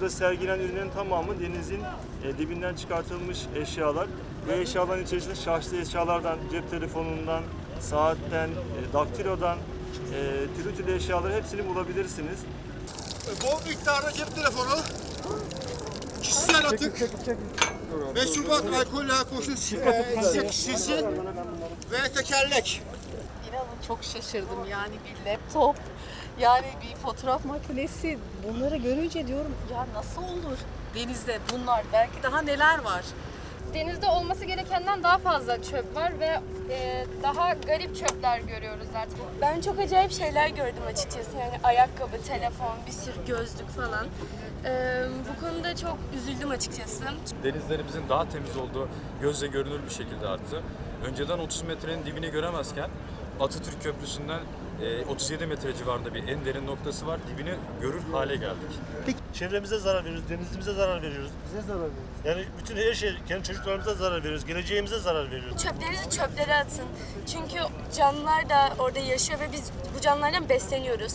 Burada sergilenen ürünlerin tamamı denizin e, dibinden çıkartılmış eşyalar. Bu eşyaların içerisinde şahsi eşyalardan, cep telefonundan, saatten, e, daktilodan, e, türlü türlü eşyaları hepsini bulabilirsiniz. Bol miktarda cep telefonu, kişisel atık, meşrubat, alkolle alkolsüz e, içecek şişesi ve tekerlek. İnanın çok şaşırdım yani bir laptop, yani bir fotoğraf makinesi bunları görünce diyorum ya nasıl olur denizde bunlar belki daha neler var. Denizde olması gerekenden daha fazla çöp var ve e, daha garip çöpler görüyoruz artık. Ben çok acayip şeyler gördüm açıkçası. Yani ayakkabı, telefon, bir sürü gözlük falan. Ee, bu konuda çok üzüldüm açıkçası. denizlerimizin daha temiz olduğu gözle görünür bir şekilde arttı. Önceden 30 metrenin dibini göremezken Atatürk Köprüsü'nden e, 37 metre civarında bir en derin noktası var. Dibini görür hale geldik. Çevremize zarar veriyoruz, denizimize zarar veriyoruz. Bize zarar veriyoruz. Yani bütün her şey, kendi çocuklarımıza zarar veriyoruz, geleceğimize zarar veriyoruz. Çöplerinizi çöplere atın. Çünkü canlılar da orada yaşıyor ve biz bu canlılardan besleniyoruz.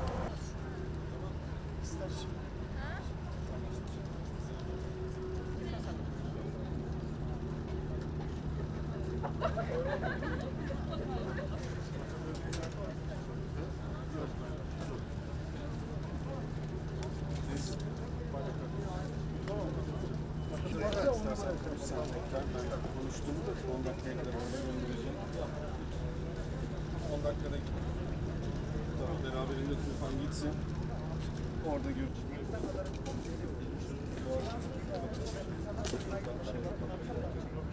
Konuştuğumuzda 10 dakikaya kadar orada göndereceğim. 10 dakikada Tamam, beraberinde Tufan gitsin. Orada görüşürüz.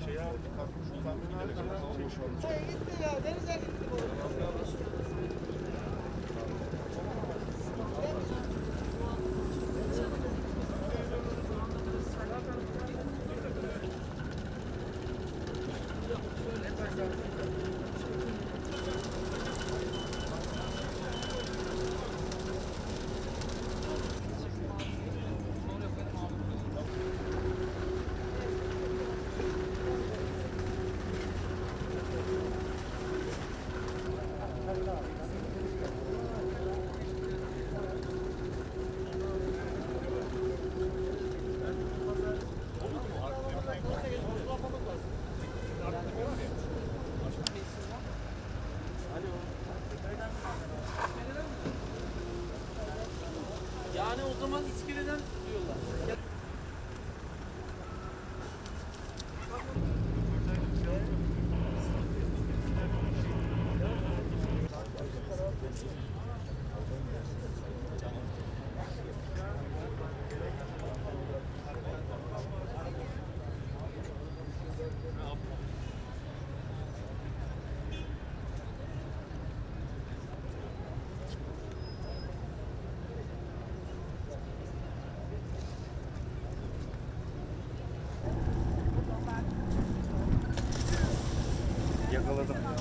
Şeye kalkıp şuradan bir kadar hava boş olmuş. Yani o zaman iskeleden tutuyorlar. Capitalism